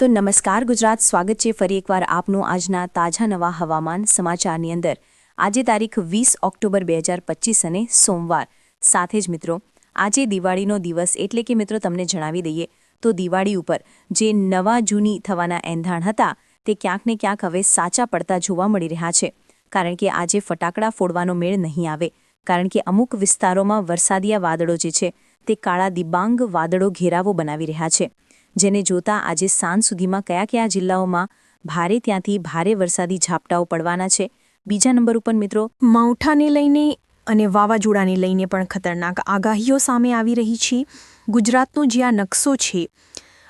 તો નમસ્કાર, ગુજરાત. સ્વાગત છે ફરી એકવાર આપનું આજના તાજા નવા હવામાન સમાચારની અંદર. આજે તારીખ વીસ ઓક્ટોબર બે હજાર પચીસ અને સોમવાર. સાથે જ મિત્રો, આજે દિવાળીનો દિવસ એટલે કે મિત્રો તમને જણાવી દઈએ તો દિવાળી ઉપર જે નવા જૂની થવાના એંધાણ હતા તે ક્યાંક ને ક્યાંક હવે સાચા પડતા જોવા મળી રહ્યા છે. કારણ કે આજે ફટાકડા ફોડવાનો મેળ નહીં આવે. કારણ કે અમુક વિસ્તારોમાં વરસાદીયા વાદળો જે છે તે કાળા દિબાંગ વાદળો ઘેરાવો બનાવી રહ્યા છે. જેને જોતા આજે સાંજ સુધીમાં કયા કયા જિલ્લાઓમાં ભારે ત્યાંથી ભારે વરસાદી ઝાપટાઓ પડવાના છે. બીજા નંબર ઉપર મિત્રો, માવઠાને લઈને અને વાવાઝોડાને લઈને પણ ખતરનાક આગાહીઓ સામે આવી રહી છે. ગુજરાતનો જે આ નકશો છે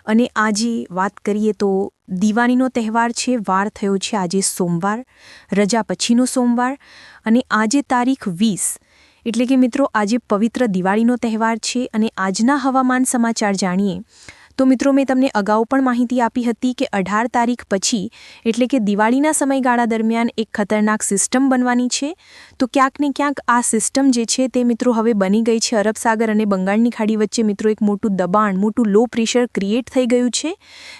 અને આજે વાત કરીએ તો દિવાળીનો તહેવાર છે, વાર થયો છે, આજે સોમવાર, રજા પછીનો સોમવાર અને આજે તારીખ વીસ. એટલે કે મિત્રો, આજે પવિત્ર દિવાળીનો તહેવાર છે અને આજના હવામાન સમાચાર જાણીએ તો મિત્રો, મેં તમને અગાઉ પણ માહિતી આપી હતી કે અઢાર તારીખ પછી, એટલે કે દિવાળીના સમયગાળા દરમિયાન એક ખતરનાક સિસ્ટમ બનવાની છે. તો ક્યાંક ને ક્યાંક આ સિસ્ટમ જે છે તે મિત્રો હવે બની ગઈ છે અરબ સાગર અને બંગાળની ખાડી વચ્ચે. મિત્રો, એક મોટું દબાણ, મોટું લો પ્રેશર ક્રિએટ થઈ ગયું છે.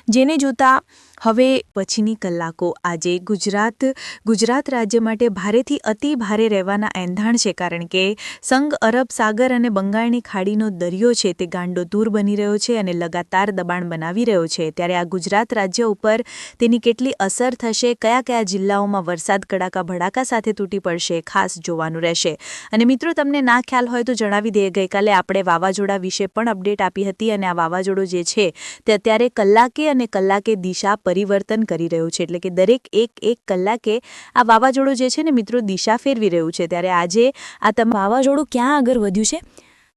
જેને જોતા હવે પછીની કલાકો આજે ગુજરાત ગુજરાત રાજ્ય માટે ભારેથી અતિ ભારે રહેવાના એંધાણ છે કારણ કે સંઘ અરબ, સાગર અને બંગાળની ખાડીનો દરિયો છે તે ગાંડો દૂર બની રહ્યો છે અને લગાતાર દબાણ બનાવી રહ્યો છે. ત્યારે આ ગુજરાત રાજ્ય ઉપર તેની કેટલી અસર થશે, કયા કયા જિલ્લાઓમાં વરસાદ, કડાકા, ભડાકા સાથે તૂટી પડશે, ખાસ જોવાનું રહેશે. અને મિત્રો, તમને ના ખ્યાલ હોય તો જણાવી દઈએ. ગઈકાલે આપણે વાવાઝોડા વિશે પણ અપડેટ આપી હતી અને આ વાવાઝોડું જે છે તે અત્યારે કલાકે અને કલાકે દિશા પરિવર્તન કરી રહ્યું છે. એટલે કે દરેક એક એક કલાકે આ વાવાઝોડું જે છે ને મિત્રો દિશા ફેરવી રહ્યું છે. ત્યારે આજે આ તમ વાવાઝોડું ક્યાં આગળ વધ્યું છે?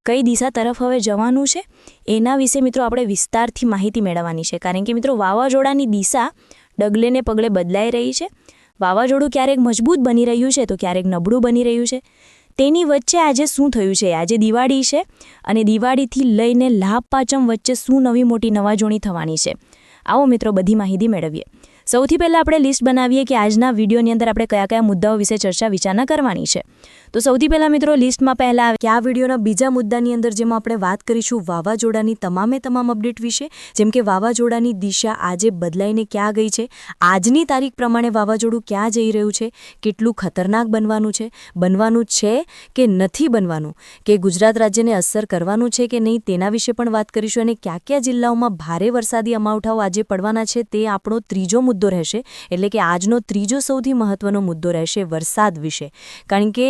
કઈ દિશા તરફ હવે જવાનું છે? એના વિશે મિત્રો આપણે વિસ્તારથી માહિતી મેળવવાની છે. કારણ કે મિત્રો વાવાઝોડાની દિશા ડગલેને પગલે બદલાઈ રહી છે. વાવાઝોડું ક્યારેક મજબૂત બની રહ્યું છે તો ક્યારેક નબળું બની રહ્યું છે. તેની વચ્ચે આજે શું થયું છે? આજે દિવાળી છે અને દિવાળીથી લઈને લાભ પાચમ વચ્ચે શું નવી મોટી નવાજોણી થવાની છે? આવો મિત્રો બધી માહિતી મેળવીએ. સૌથી પહેલાં આપણે લિસ્ટ બનાવીએ કે આજના વિડીયોની અંદર આપણે કયા કયા મુદ્દાઓ વિશે ચર્ચા વિચારણા કરવાની છે. તો સૌથી પહેલાં મિત્રો લિસ્ટમાં પહેલાં કે આ વિડીયોના બીજા મુદ્દાની અંદર જેમાં આપણે વાત કરીશું વાવાઝોડાની તમામે તમામ અપડેટ વિશે, જેમ કે વાવાઝોડાની દિશા આજે બદલાઈને ક્યાં ગઈ છે, આજની તારીખ પ્રમાણે વાવાઝોડું ક્યાં જઈ રહ્યું છે, કેટલું ખતરનાક બનવાનું છે બનવાનું છે કે નથી બનવાનું, કે ગુજરાત રાજ્યને અસર કરવાનું છે કે નહીં તેના વિશે પણ વાત કરીશું અને કયા કયા જિલ્લાઓમાં ભારે વરસાદી અમાવઠાઓ આજે પડવાના છે તે આપણો ત્રીજો મુદ્દો મુદ્દો રહેશે, એટલે કે આજનો ત્રીજો સૌથી મહત્વનો મુદ્દો રહેશે વરસાદ વિશે. કારણ કે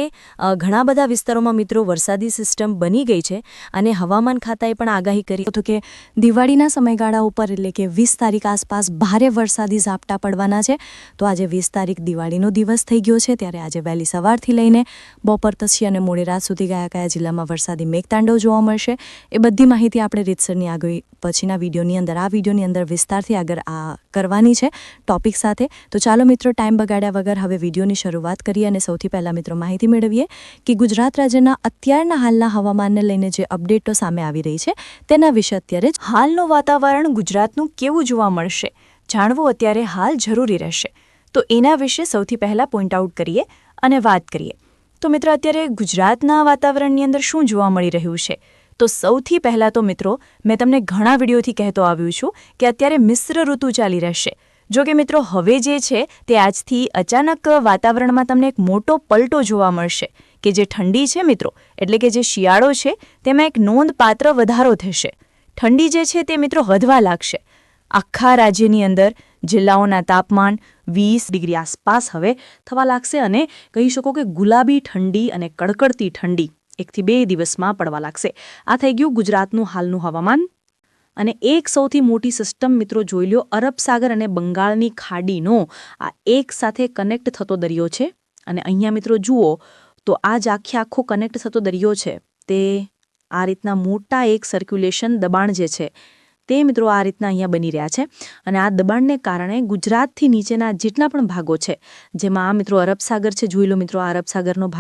ઘણા બધા વિસ્તારોમાં મિત્રો વરસાદી સિસ્ટમ બની ગઈ છે અને હવામાન ખાતાએ પણ આગાહી કરી હતું કે દિવાળીના સમયગાળા ઉપર, એટલે કે વીસ તારીખ આસપાસ ભારે વરસાદી ઝાપટા પડવાના છે. તો આજે વીસ તારીખ દિવાળીનો દિવસ થઈ ગયો છે, ત્યારે આજે વહેલી સવારથી લઈને બપોર પછી અને મોડી રાત સુધી કયા કયા જિલ્લામાં વરસાદી મેઘતાંડવ જોવા મળશે, એ બધી માહિતી આપણે રીતસરની આગળ પછીના વિડીયોની અંદર, આ વિડીયોની અંદર વિસ્તારથી આગળ આ કરવાની છે. ટોપિક સાથે. તો ચાલો મિત્રો ટાઈમ બગાડ્યા વગર હવે વિડીયોની શરૂઆત કરીએ અને સૌથી પહેલાં મિત્રો માહિતી મેળવીએ કે ગુજરાત રાજ્યના અત્યારના હાલના હવામાનને લઈને જે અપડેટો સામે આવી રહી છે, તેના વિશે અત્યારે હાલનું વાતાવરણ ગુજરાતનું કેવું જોવા મળશે, જાણવું અત્યારે હાલ જરૂરી રહેશે. તો એના વિશે સૌથી પહેલાં પોઈન્ટ આઉટ કરીએ અને વાત કરીએ. તો મિત્રો, અત્યારે ગુજરાતના વાતાવરણની અંદર શું જોવા મળી રહ્યું છે? તો સૌથી પહેલાં તો મિત્રો, મેં તમને ઘણા વિડીયોથી કહેતો આવ્યું છું કે અત્યારે મિશ્ર ઋતુ ચાલી રહેશે. જો કે મિત્રો, હવે જે છે તે આજથી અચાનક વાતાવરણમાં તમને એક મોટો પલટો જોવા મળશે કે જે ઠંડી છે મિત્રો, એટલે કે જે શિયાળો છે તેમાં એક નોંધપાત્ર વધારો થશે. ઠંડી જે છે તે મિત્રો વધવા લાગશે. આખા રાજ્યની અંદર જિલ્લાઓના તાપમાન વીસ ડિગ્રી આસપાસ હવે થવા લાગશે અને કહી શકો કે ગુલાબી ઠંડી અને કડકડતી ઠંડી એકથી બે દિવસમાં પડવા લાગશે. આ થઈ ગયું ગુજરાતનું હાલનું હવામાન. અને એક સૌથી મોટી સિસ્ટમ મિત્રો જોઈ લો અરબ સાગર અને બંગાળની ખાડીનો આ એક સાથે કનેક્ટ થતો દરિયો છે. અને અહીંયા મિત્રો જુઓ, તો આ જ આખે આખો કનેક્ટ થતો દરિયો છે. તે આ રીતના મોટા એક સર્ક્યુલેશન દબાણ જે છે, તે મિત્રો આ રીતના અહીંયા બની રહ્યા છે. અને આ દબાણને કારણે ગુજરાતથી નીચેના જેટલા પણ ભાગો છે, જેમાં આ મિત્રો અરબ સાગર છે, જોઈ લો મિત્રો આ અરબ સાગરનો ભાગ